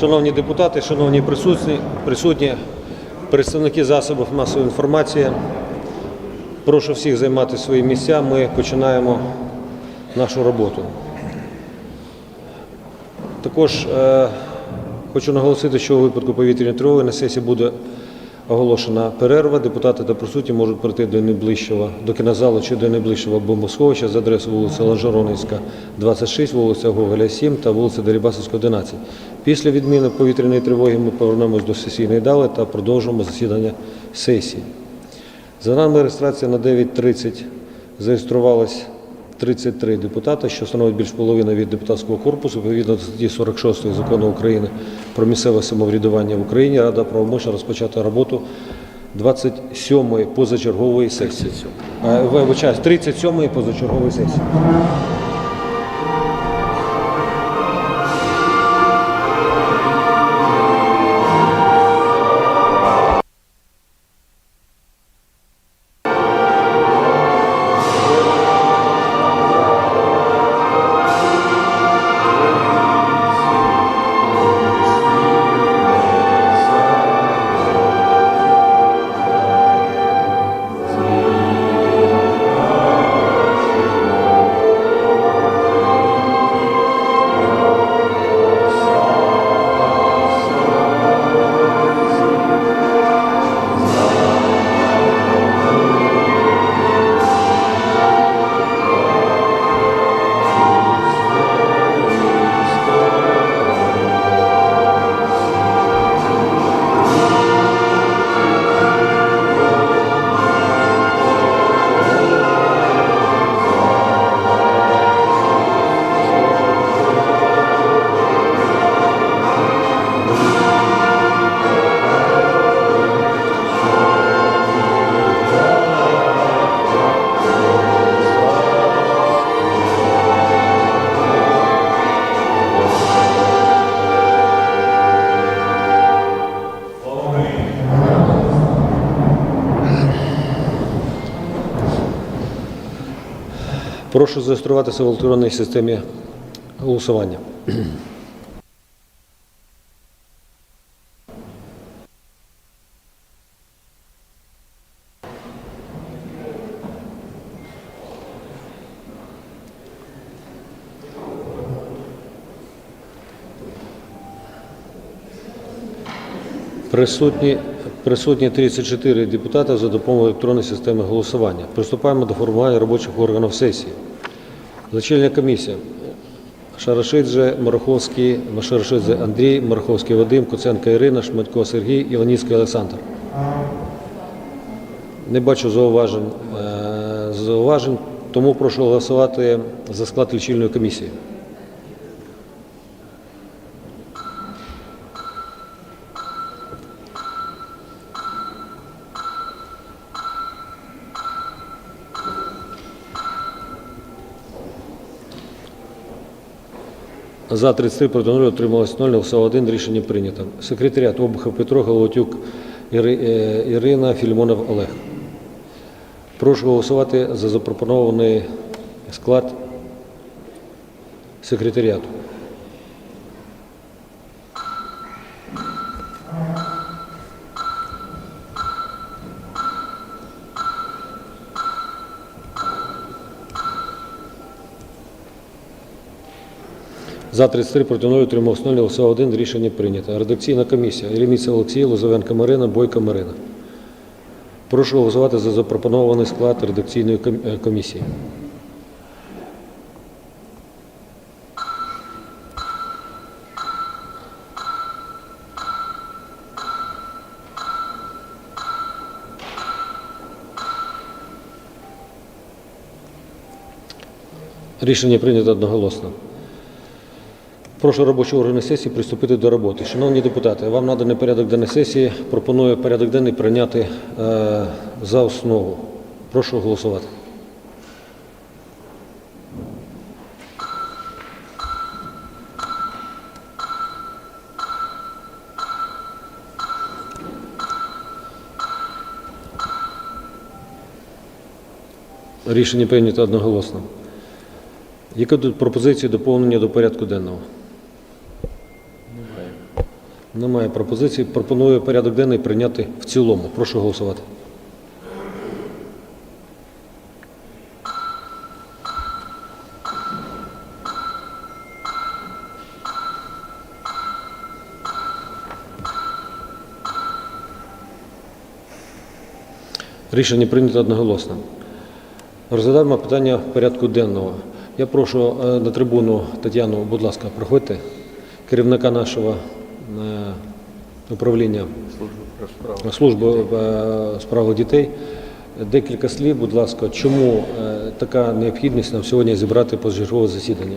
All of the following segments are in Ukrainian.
Шановні депутати, шановні присутні, присутні, представники засобів масової інформації, прошу всіх займати свої місця. Ми починаємо нашу роботу. Також е, хочу наголосити, що у випадку повітряної тривоги на сесії буде оголошена перерва. Депутати та присутні можуть прийти до найближчого, до кінозалу чи до найближчого бомбосховища за адресою вулиця Ланжеронівська, 26, вулиця Гоголя, 7 та вулиця Дерибасовська, 11. Після відміни повітряної тривоги ми повернемось до сесійної дали та продовжимо засідання сесії. За нами реєстрація на 9.30 зареєструвалось 33 депутата, що становить більш половини від депутатського корпусу. Відповідно до статті 46 закону України про місцеве самоврядування в Україні Рада правомочна розпочати роботу 27-ї позачергової сесії. Е, Вибачаюсь, 37-ї позачергової сесії. Прошу зареєструватися в електронній системі голосування. Присутні, присутні 34 депутати за допомогою електронної системи голосування. Приступаємо до формування робочих органів сесії. Зачільна комісія. Шарашидзе, Мараховський, Шарашидзе Андрій, Мараховський Вадим, Куценко Ірина, Шматько Сергій, Іваніцький Олександр. Не бачу зауважень, е, зауважень, тому прошу голосувати за склад лічильної комісії. За 33 проти 0, отрималось 0, голосував 1, рішення прийнято. Секретаріат Обухов Петро, Головатюк е, Ірина, Філімонов Олег. Прошу голосувати за запропонований склад секретаріату. За 33 проти 0, утримався 0, голосував 1, рішення прийнято. Редакційна комісія. Єреміця Олексій, Лозовенко Марина, Бойко Марина. Прошу голосувати за запропонований склад редакційної е, комісії. Рішення прийнято одноголосно. Прошу робочі органи сесії приступити до роботи. Шановні депутати, вам наданий порядок денної сесії. Пропоную порядок денний прийняти е, за основу. Прошу голосувати. Рішення прийнято одноголосно. Які тут пропозиції доповнення до порядку денного? Немає. Пропозицій. Пропоную порядок денний прийняти в цілому. Прошу голосувати. Рішення прийнято одноголосно. Розглядаємо питання порядку денного. Я прошу е, на трибуну Тетяну, будь ласка, проходьте, керівника нашого управління служби е, справ дітей. Декілька слів, будь ласка, чому е, така необхідність нам сьогодні зібрати позачергове засідання?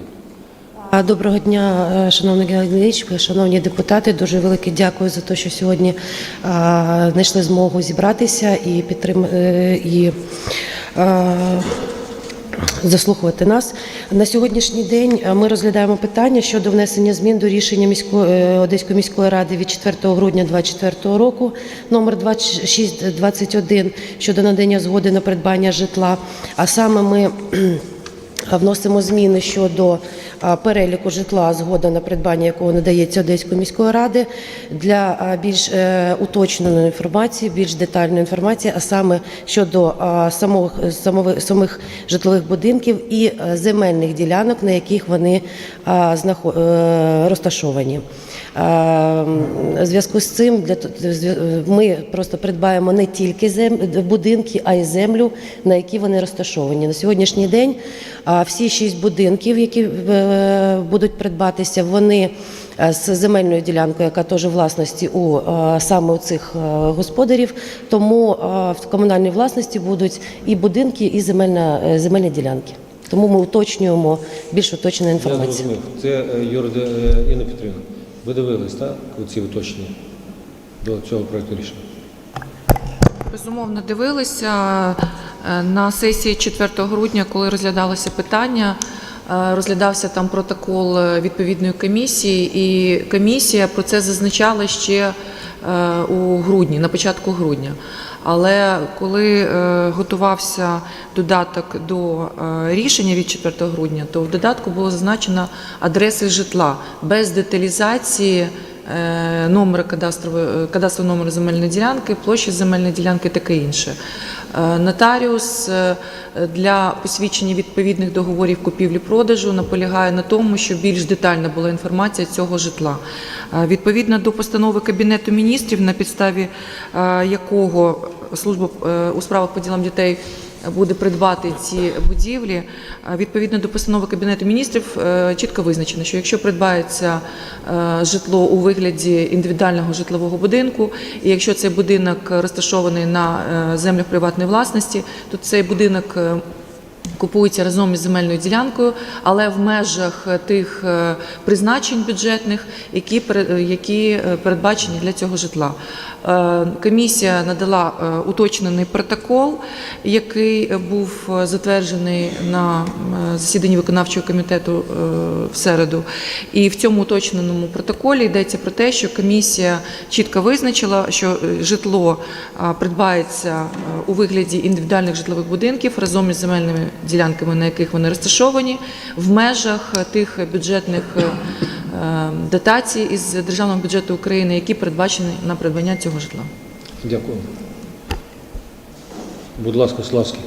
Доброго дня, е, шановний Геннадій Леонідович, шановні депутати. Дуже велике дякую за те, що сьогодні знайшли змогу зібратися і підтрим... і а, заслухувати нас. На сьогоднішній день е, ми розглядаємо питання щодо внесення змін до рішення міської е, Одеської міської ради від 4 грудня 2024 року номер 2621 щодо надання згоди на придбання житла. А саме ми Вносимо зміни щодо переліку житла, згода на придбання якого надається Одеської міської ради для більш е, уточненої інформації, більш детальної інформації, а саме щодо а, самих, самих житлових будинків і е, земельних ділянок, на яких вони е, розташовані. В зв'язку з цим ми просто придбаємо не тільки будинки, а й землю, на якій вони розташовані. На сьогоднішній день а, всі шість будинків, які е, будуть придбатися, вони е, з земельною ділянкою, яка теж власності у е, саме у цих господарів. Тому в комунальній власності будуть і будинки, і земельна, земельні ділянки. Тому ми уточнюємо більш уточнену Я інформацію. зрозумів. Це е, Інна Петрівна. Ви дивились, так, ці уточнення до цього проекту рішення? Безумовно, дивилися на сесії 4 грудня, коли розглядалося питання. е, Розглядався там протокол е, відповідної комісії, і комісія про це зазначала ще е, у грудні, на початку грудня. Але коли е, готувався додаток до е, рішення від 4 грудня, то в додатку було зазначено адреси житла без деталізації е, номера кадастрової е, кадастрового номеру земельної ділянки, площі земельної ділянки, таке інше. Е, Нотаріус е, для посвідчення відповідних договорів купівлі-продажу наполягає на тому, щоб більш детальна була інформація цього житла. Е, Відповідно до постанови Кабінету міністрів, на підставі якого служба у справах по ділам дітей буде придбати ці будівлі. Е, Відповідно до постанови Кабінету міністрів е, чітко визначено, що якщо придбається е, житло у вигляді індивідуального житлового будинку, і якщо цей будинок розташований на землях приватної власності, то цей будинок купується разом із земельною ділянкою, але в межах тих е, призначень бюджетних, які, які е, передбачені для цього житла. Е, Комісія надала уточнений протокол, який був затверджений на засіданні виконавчого комітету в середу. І в цьому уточненому протоколі йдеться про те, що комісія чітко визначила, що житло придбається у вигляді індивідуальних житлових будинків разом із земельними ділянками, на яких вони розташовані, в межах тих бюджетних е, дотацій із державного бюджету України, які передбачені на придбання цього житла. Дякую. Будь ласка, Славський.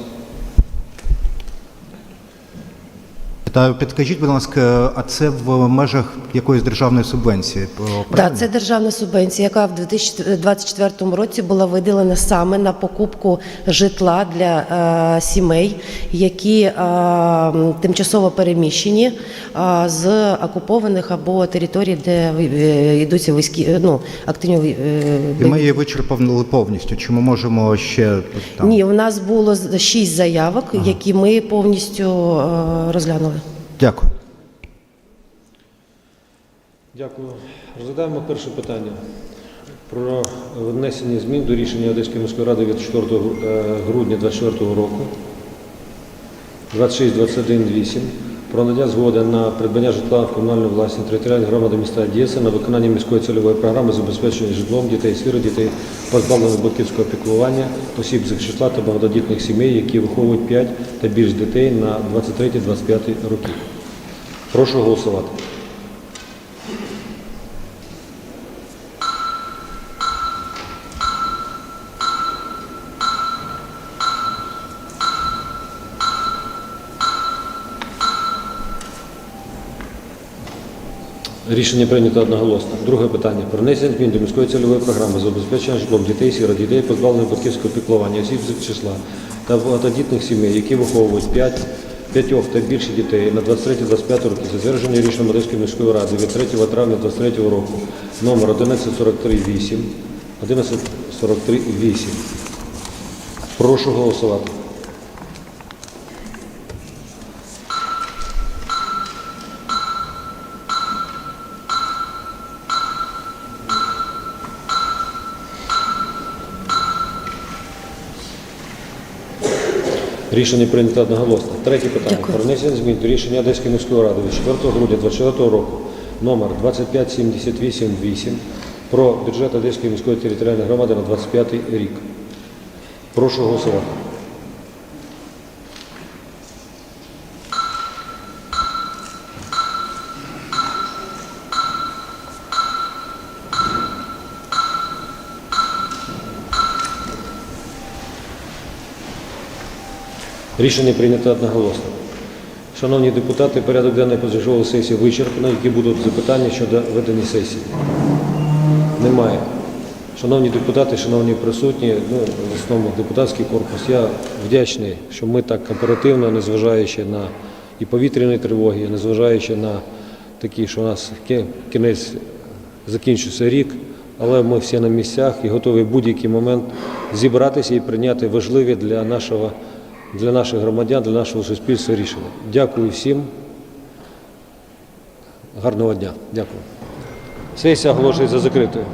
Та підкажіть, будь ласка, а це в межах якоїсь державної субвенції? Так, правильно? це державна субвенція, яка в 2024 році була виділена саме на покупку житла для е, сімей, які е, тимчасово переміщені е, з окупованих або територій, де е, йдуться війські, е, ну, активні е, І ми її вичерпали повністю. Чи ми можемо ще там? Ні, у нас було шість заявок, які ми повністю е, розглянули. Дякую. Дякую. Розглядаємо перше питання про внесення змін до рішення Одеської міської ради від 4 е, грудня 2024 року 2621.8 про надання згоди на придбання житла в комунальну власність територіальної громади міста Одеси на виконання міської цільової програми забезпечення житлом дітей сирот, дітей позбавлених батьківського піклування, осіб з житла та багатодітних сімей, які виховують 5 та більш дітей на 23-25 роки. Прошу голосувати. Рішення прийнято одноголосно. Друге питання. Про внесення змін до міської цільової програми забезпечення житлом дітей, сірот, дітей, позбавлених батьківського піклування, осіб з числа та багатодітних сімей, які виховують 5, п'ятьох та більше дітей на 23-25 роки, затверджені рішенням Одеської міської ради від 3 травня 2023 року, номер 1143-8, 1143-8. Прошу голосувати. Рішення прийнято одноголосно. Третє питання. Дякую. Про внесення змін до рішення Одеської міської ради від 4 грудня 2024 року номер 2578-8 про бюджет Одеської міської територіальної громади на 25 рік. Прошу голосувати. Рішення прийнято одноголосно. Шановні депутати, порядок денний позачергової сесії вичерпано. Які будуть запитання щодо ведення сесії? Немає. Шановні депутати, шановні присутні, ну, в основному депутатський корпус, я вдячний, що ми так оперативно, незважаючи на і повітряні тривоги, незважаючи на такі, що у нас кінець закінчується рік, але ми всі на місцях і готові в будь-який момент зібратися і прийняти важливі для нашого для наших громадян, для нашого суспільства рішення. Дякую всім. Гарного дня. Дякую. Сесія оголошується закритою.